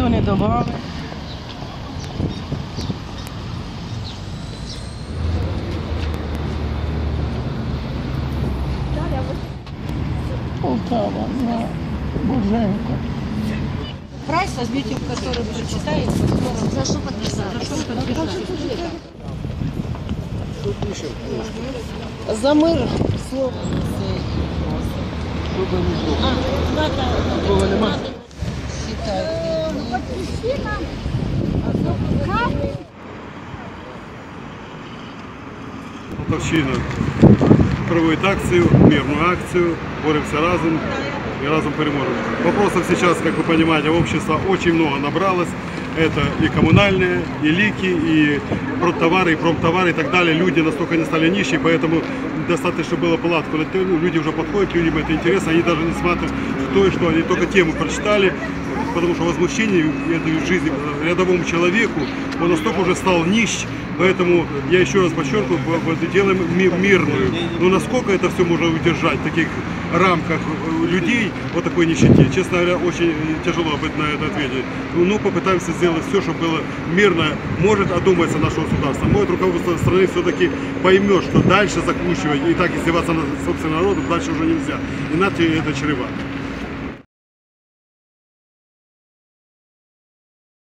ніхто не додав. Полтава, на Боженко. Прайс возьмите, который прочитаете, за что подписали. За мир слово. Полтавщина проводит акцию, мирную акцию, боремся разом и разом переможем. Вопросов сейчас, как вы понимаете, общества очень много набралось. Это и коммунальные, и лики, и продтовары, и промтовары и так далее. Люди настолько не стали нищие, поэтому достаточно было палатку. Люди уже подходят, людям это интересно, они даже не смотрят, кто и что, они только тему прочитали, потому что возмущение этой жизни рядовому человеку, он настолько уже стал нищ, Поэтому я еще раз подчеркиваю, делаем ми- мирную. Но насколько это все можно удержать в таких рамках э, людей, вот такой нищете, честно говоря, очень тяжело быть на это ответить. Ну, ну, попытаемся сделать все, чтобы было мирно. Может одуматься наше государство. Может руководство страны все-таки поймет, что дальше закручивать и так издеваться над собственным народом дальше уже нельзя. Иначе это чревато.